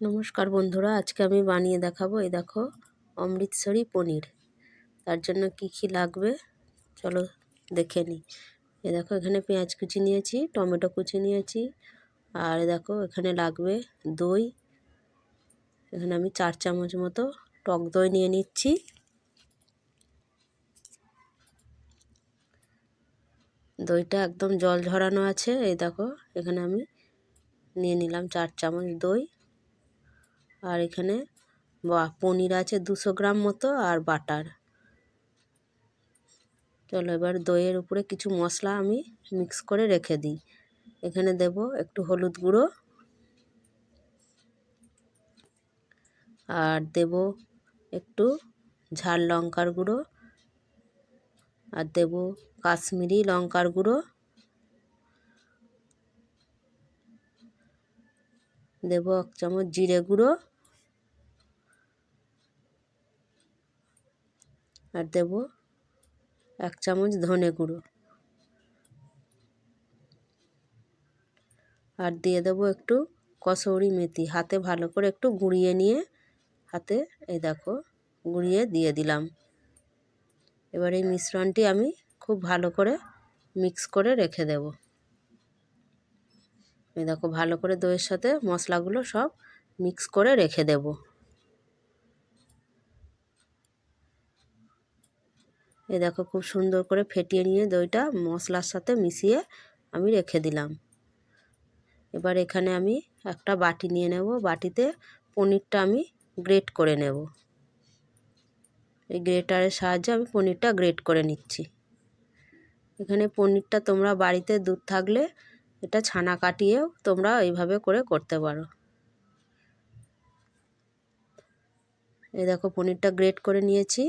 নমস্কার বন্ধুরা, আজকে আমি বানিয়ে দেখাবো এই দেখো অমৃতসরি পনির। তার জন্য কি কি লাগবে? চলো দেখে নিই। এ দেখো এখানে পেঁয়াজ কুচি নিয়েছি, টমেটো কুচি নিয়েছি, আর দেখো এখানে লাগবে দই। এখানে আমি চার চামচ মতো টক দই নিয়ে নিচ্ছি। দইটা একদম জল ঝরানো আছে, এই দেখো এখানে আমি নিয়ে নিলাম চার চামচ দই। আর এখানে বা পনির আছে দুশো গ্রাম মতো আর বাটার। চলো এবার দইয়ের উপরে কিছু মশলা আমি মিক্স করে রেখে দিই। এখানে দেব একটু হলুদ গুঁড়ো। আর দেব একটু ঝাল লঙ্কার গুঁড়ো। আর দেব কাশ্মীরি লঙ্কার গুঁড়ো। দেব এক চামচ জিরে গুঁড়ো। আর দেব এক চামচ ধনে গুঁড়ো। আর দিয়ে দেবো একটু কসৌরি মেথি, হাতে ভালো করে একটু গুঁড়িয়ে নিয়ে হাতে এই দেখো গুঁড়িয়ে দিয়ে দিলাম। এবার এই মিশ্রণটি আমি খুব ভালো করে মিক্স করে রেখে দেব। এই দেখো ভালো করে দইয়ের সাথে মশলাগুলো সব মিক্স করে রেখে দেবো। এ দেখো খুব সুন্দর করে ফেটিয়ে নিয়ে দইটা মশলার সাথে মিশিয়ে আমি রেখে দিলাম। এবার এখানে আমি একটা বাটি নিয়ে নেব। বাটিতে পনিরটা আমি গ্রেট করে নেব। এই গ্রেটারের সাহায্যে আমি পনিরটা গ্রেট করে নিচ্ছি। এখানে পনিরটা তোমরা বাড়িতে দুধ থাকলে এটা ছানা কাটিয়েও তোমরা এইভাবে করে করতে পারো। এই দেখো পনিরটা গ্রেট করে নিয়েছি।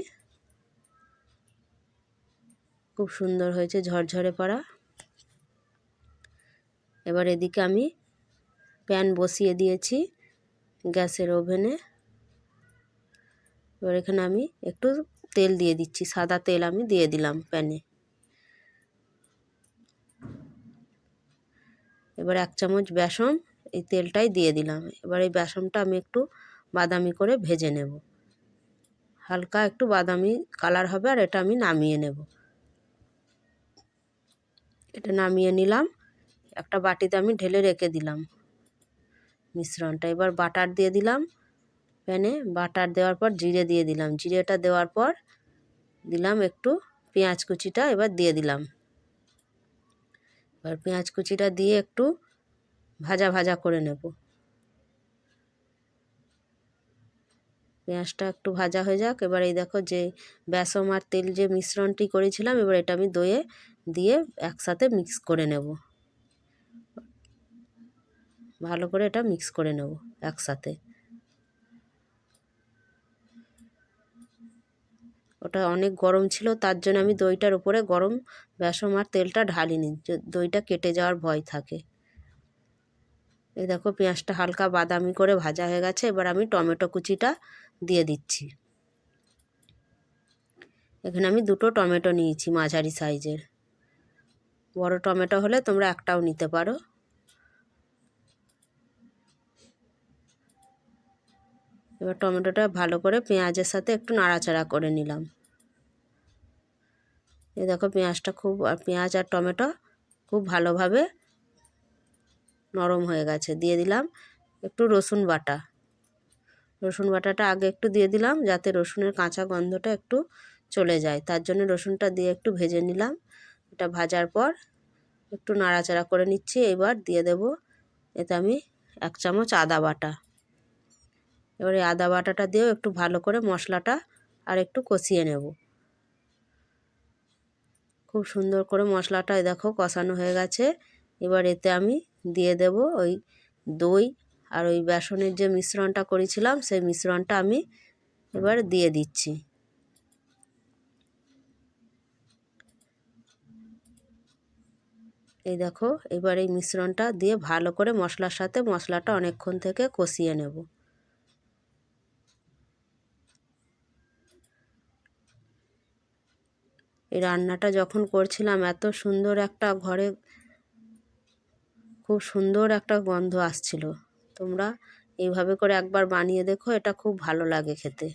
খুব সুন্দর হয়েছে, ঝরঝরে পড়া। এবার এদিকে আমি প্যান বসিয়ে দিয়েছি গ্যাসের ওভেনে। এবার এখানে আমি একটু তেল দিয়ে দিচ্ছি, সাদা তেল আমি দিয়ে দিলাম প্যানে। এবার এক চামচ বেসন এই তেলটাই দিয়ে দিলাম। এবার এই বেসনটা আমি একটু বাদামি করে ভেজে নেব। হালকা একটু বাদামি কালার হবে আর এটা আমি নামিয়ে নেব। এটা নামিয়ে নিলাম। একটা বাটিতে আমি ঢেলে রেখে দিলাম। মিশ্রণটা এবার বাটার দিয়ে দিলাম। প্যানে বাটার দেওয়ার পর জিরে দিয়ে দিলাম। জিরেটা দেওয়ার পর দিলাম একটু পেঁয়াজ কুচিটা এবার দিয়ে দিলাম। এবার পেঁয়াজ কুচিটা দিয়ে একটু ভাজা ভাজা করে নেব। পেঁয়াজটা একটু ভাজা হয়ে যাক। এবার এই দেখো যে বেসম আর তেল যে মিশ্রণটি করেছিলাম, এবার এটা আমি দইয়ে দিয়ে একসাথে মিক্স করে নেব। ভালো করে এটা মিক্স করে নেব একসাথে। ওটা অনেক গরম ছিল, তার জন্য আমি দইটার উপরে গরম বেসম আর তেলটা ঢালিনি দইটা কেটে যাওয়ার ভয় থাকে। এই দেখো পেঁয়াজটা হালকা বাদামি করে ভাজা হয়ে গেছে, এবার আমি টমেটো কুচিটা দিয়ে দিচ্ছি। এখানে আমি দুটো টমেটো নিয়েছি মাঝারি সাইজের। বড় টমেটো হলে তোমরা একটাও নিতে পারো। এবার টমেটোটা ভালো করে পেঁয়াজের সাথে একটু নাড়াচাড়া করে নিলাম। এই দেখো পেঁয়াজটা খুব আর পেঁয়াজ আর টমেটো খুব ভালোভাবে নরম হয়ে গেছে। দিয়ে দিলাম একটু রসুন বাটা। রসুন বাটাটা আগে একটু দিয়ে দিলাম যাতে রসুনের কাঁচা গন্ধটা একটু চলে যায়। তার জন্য রসুনটা দিয়ে একটু ভেজে নিলাম। এটা ভাজার পর একটু নাড়াচাড়া করে নিচ্ছি। এবার দিয়ে দেব এতে আমি এক চামচ আদা বাটা। এবার এই আদা বাটাটা দিয়েও একটু ভালো করে মশলাটা আর একটু কষিয়ে নেব। খুব সুন্দর করে মশলাটা দেখো কষানো হয়ে গেছে। এবার এতে আমি দিয়ে দেব ওই দই আর ওই বেসনের যে মিশ্রণটা করেছিলাম, সেই মিশ্রণটা আমি এবার দিয়ে দিচ্ছি। এই দেখো, এবার এই মিশ্রণটা দিয়ে ভালো করে মশলার সাথে মশলাটা অনেকক্ষণ থেকে কষিয়ে নেব। এই রান্নাটা যখন করছিলাম, এত সুন্দর একটা ঘরে খুব সুন্দর একটা গন্ধ আসছিল। তোমরা এইভাবে করে একবার বানিয়ে দেখো, এটা খুব ভালো লাগে খেতে।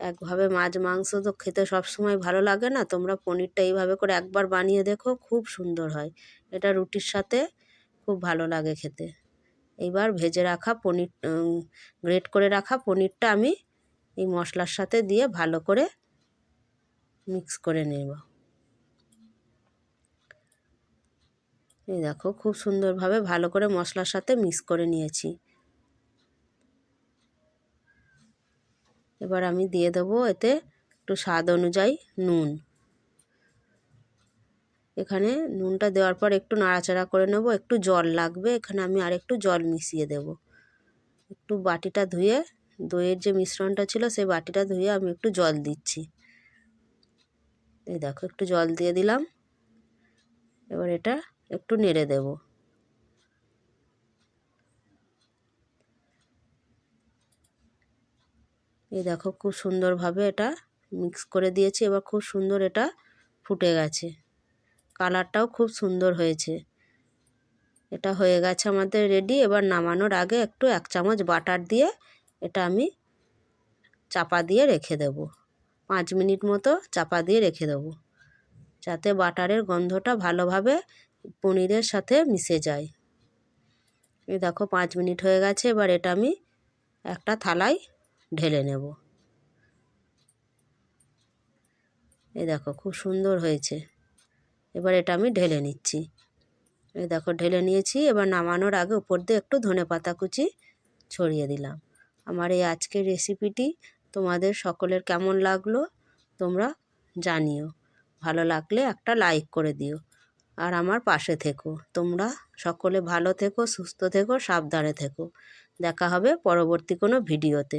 একভাবে মাছ, মাংস তো খেতে সব সময় ভালো লাগে না, তোমরা পনিরটা এইভাবে করে একবার বানিয়ে দেখো, খুব সুন্দর হয়। এটা রুটির সাথে খুব ভালো লাগে খেতে। এইবার ভেজে রাখা পনির গ্রেট করে রাখা পনিরটা আমি এই মশলার সাথে দিয়ে ভালো করে মিক্স করে নেব। এই দেখো, খুব সুন্দরভাবে ভালো করে মশলার সাথে মিক্স করে নিয়েছি। এবার আমি দিয়ে দেবো এতে একটু স্বাদ অনুযায়ী নুন। এখানে নুনটা দেওয়ার পর একটু নাড়াচাড়া করে নেব, একটু জল লাগবে, এখানে আমি আর একটু জল মিশিয়ে দেব। একটু বাটিটা ধুয়ে, দইয়ের যে মিশ্রণটা ছিল সেই বাটিটা ধুয়ে আমি একটু জল দিচ্ছি। এই দেখো, একটু জল দিয়ে দিলাম। এবার এটা একটু নেড়ে দেব। এই দেখো খুব সুন্দরভাবে এটা মিক্স করে দিয়েছি, এবার খুব সুন্দর এটা ফুটে গেছে। কালারটাও খুব সুন্দর হয়েছে। এটা হয়ে গেছে আমাদের রেডি এবার নামানোর আগে একটু এক চামচ বাটার দিয়ে এটা আমি চাপা দিয়ে রেখে দেব। পাঁচ মিনিট মতো চাপা দিয়ে রেখে দেবো। যাতে বাটারের গন্ধটা ভালোভাবে পনিরের সাথে মিশে যায়। এই দেখো পাঁচ মিনিট হয়ে গেছে, এবার এটা আমি একটা থালায় ঢেলে নেব। এই দেখো খুব সুন্দর হয়েছে। এবার এটা আমি ঢেলে নিচ্ছি। এই দেখো ঢেলে নিয়েছি, এবার নামানোর আগে উপর দিয়ে একটু ধনে পাতা কুচি ছড়িয়ে দিলাম। আমার এই আজকের রেসিপিটি তোমাদের সকলের কেমন লাগল তোমরা জানিও। ভালো লাগলে একটা লাইক করে দিও। আর আমার পাশে থেকো। তোমরা সকলে ভালো থেকো, সুস্থ থেকো, সাবধানে থেকো। দেখা হবে পরবর্তী কোনো ভিডিওতে।